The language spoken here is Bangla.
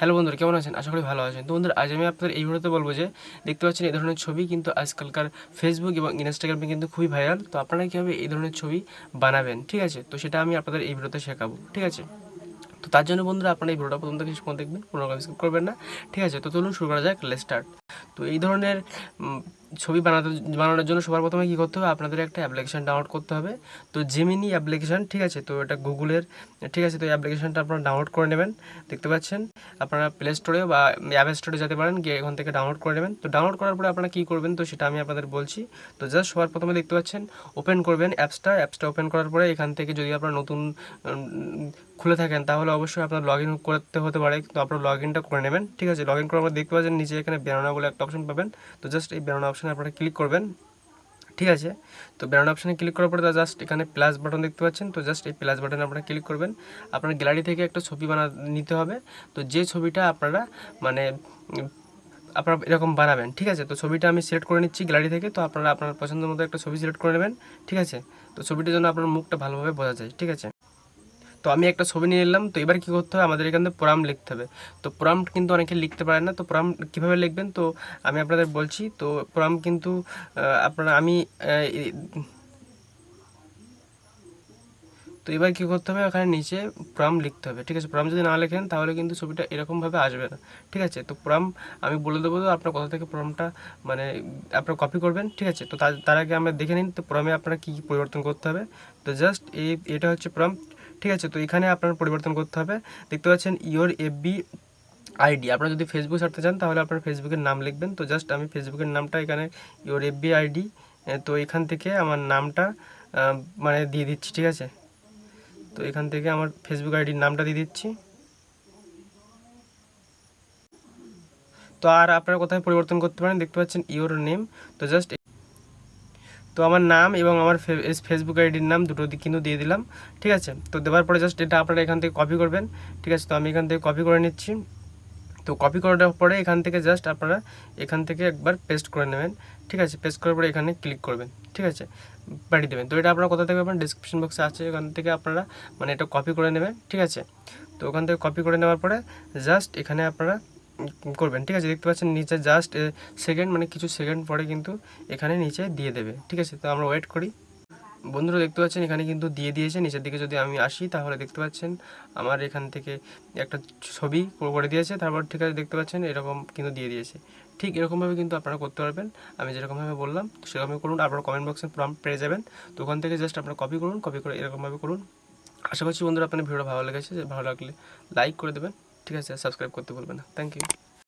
হ্যালো বন্ধুরা, কেমন আছেন? আশা করি ভালো আছেন। তো বন্ধুরা, আজ আমি আপনাদের এই ভিডিওতে বলব যে, দেখতে পাচ্ছেন এই ধরনের ছবি কিন্তু আজকালকার ফেসবুক এবং ইনস্টাগ্রামে কিন্তু খুবই ভাইরাল তো আপনারা কীভাবে এই ধরনের ছবি বানাবেন, ঠিক আছে? তো সেটা আমি আপনাদের এই ভিডিওতে শেখাবো, ঠিক আছে? তো তার জন্য বন্ধুরা, আপনারা এই ভিডিওটা প্রথম থেকে শেষ পর্যন্ত দেখবেন কোনো রকম স্কিপ করবেন না, ঠিক আছে? তো চলুন শুরু করা যাক লেট স্টার্ট তো এই ধরনের ছবি বানাতে, বানানোর জন্য সবার প্রথমে কী করতে হবে? আপনাদের একটা অ্যাপ্লিকেশন ডাউনলোড করতে হবে। তো জেমিনি অ্যাপ্লিকেশন ঠিক আছে? তো এটা গুগলের ঠিক আছে? তো এই অ্যাপ্লিকেশনটা আপনারা ডাউনলোড করে নেবেন। দেখতে পাচ্ছেন? আপনারা প্লে স্টোরে বা অ্যাপ স্টোরে যেতে পারেন, গিয়ে এখান থেকে ডাউনলোড করে নেবেন। তো ডাউনলোড করার পরে আপনারা কী করবেন? তো সেটা আমি আপনাদের বলছি। তো জাস্ট সবার প্রথমে দেখতে পাচ্ছেন ওপেন করবেন অ্যাপসটা অ্যাপসটা ওপেন করার পরে এখান থেকে যদি আপনারা নতুন খুলে থাকেন, তাহলে অবশ্যই আপনার লগ ইন করতে হতে পারে। তো আপনার লগ ইনটা করে নেবেন, ঠিক আছে? লগ ইন করার পর দেখতে পাচ্ছেন, নিচে এখানে বেরোনা বলে একটা অপশন পাবেন। তো জাস্ট এই বেরোনা অপশানে আপনারা ক্লিক করবেন। ঠিক আছে? তো বেরোনা অপশানে ক্লিক করার পরে জাস্ট এখানে প্লাস বাটন দেখতে পাচ্ছেন। তো জাস্ট এই প্লাস বাটনে আপনারা ক্লিক করবেন। আপনার গ্যালারি থেকে একটা ছবি বানা, নিতে হবে। তো যে ছবিটা আপনারা মানে আপনারা এরকম বানাবেন। ঠিক আছে? তো ছবিটা আমি সিলেক্ট করে নিচ্ছি গ্যালারি থেকে। তো আপনারা আপনার পছন্দ মতো একটা ছবি সিলেক্ট করে নেবেন। ঠিক আছে? তো ছবিটার জন্য আপনার মুখটা ভালোভাবে বোঝা যায়। ঠিক আছে? তো আমি একটা ছবি নিয়ে নিলাম, তো এবার কী করতে হবে? আমাদের এখানে প্রোগ্রাম লিখতে হবে। তো প্রোগ্রাম কিন্তু অনেকে লিখতে পারেন না, তো প্রোগ্রাম কীভাবে লিখবেন? তো আমি আপনাদের বলছি, তো প্রোগ্রাম কিন্তু আপনারা আমি তো এবার কী করতে হবে? ওখানে নিচে প্রোগ্রাম লিখতে হবে, ঠিক আছে? প্রোগ্রাম যদি না লেখেন, তাহলে কিন্তু ছবিটা এরকমভাবে আসবে না, ঠিক আছে? তো প্রোগ্রাম আমি বলে দেবো তো আপনার কোথা থেকে প্রোগ্রামটা মানে আপনার কপি করবেন, ঠিক আছে? তো তার আগে আমরা দেখে নিন, তো প্রোগ্রামে আপনারা কী কী পরিবর্তন করতে হবে? তো জাস্ট এই, এটা হচ্ছে প্রোগ্রাম ঠিক আছে? তো এখানে আপনার পরিবর্তন করতে হবে। দেখতে পাচ্ছেন ইওর এফবি আইডি আপনারা যদি ফেসবুক ছাড়তে চান, তাহলে আপনার ফেসবুকের নাম লিখবেন। তো জাস্ট আমি ফেসবুকের নামটা এখানে ইওর এফবি আইডি তো এখান থেকে আমার নামটা মানে দিয়ে দিচ্ছি, ঠিক আছে? তো এখান থেকে আমার ফেসবুক আইডির নামটা দিয়ে দিচ্ছি। তো আর আপনারা কোথায় পরিবর্তন করতে পারেন? দেখতে পাচ্ছেন ইওর নেম তো জাস্ট তো আমার নাম এবং আমার ফেসবুক আইডির নাম দুটো কিন্তু দিয়ে দিলাম, ঠিক আছে? তো দেওয়ার পরে জাস্ট এটা আপনারা এখান থেকে কপি করবেন, ঠিক আছে? তো আমি এখান থেকে কপি করে নিচ্ছি। তো কপি করার পরে এখান থেকে জাস্ট আপনারা এখান থেকে একবার পেস্ট করে নেবেন, ঠিক আছে? পেস্ট করার পরে এখানে ক্লিক করবেন, ঠিক আছে? পাঠিয়ে দেবেন। তো এটা আপনারা কোথা থেকে পাবেন? ডিসক্রিপশন বক্সে আছে, ওখান থেকে আপনারা মানে এটা কপি করে নেবেন, ঠিক আছে? তো ওখান থেকে কপি করে নেওয়ার পরে জাস্ট এখানে আপনারা করবেন, ঠিক আছে? দেখতে পাচ্ছেন নিচে জাস্ট সেকেন্ড মানে কিছু সেকেন্ড পরে কিন্তু এখানে নিচে দিয়ে দেবে, ঠিক আছে? তো আমরা ওয়েট করি। বন্ধুরা, দেখতে পাচ্ছেন এখানে কিন্তু দিয়ে দিয়েছে। নিচের দিকে যদি আমি আসি, তাহলে দেখতে পাচ্ছেন আমার এখান থেকে একটা ছবি করে দিয়েছে। তারপর ঠিক আছে, দেখতে পাচ্ছেন এরকম কিন্তু দিয়ে দিয়েছে। ঠিক এরকমভাবে কিন্তু আপনারা করতে পারবেন। আমি যেরকমভাবে বললাম তো সেরকমই করুন। আপনারা কমেন্ট বক্সে প্রম্পট পেয়ে যাবেন। তো ওখান থেকে জাস্ট আপনারা কপি করুন কপি করে এরকমভাবে করুন। আশা করছি বন্ধুরা আপনার ভিডিও ভালো লেগেছে। ভালো লাগলে লাইক করে দেবেন। ঠিক আছে সাবস্ক্রাইব করতে ভুলবেন না। Thank you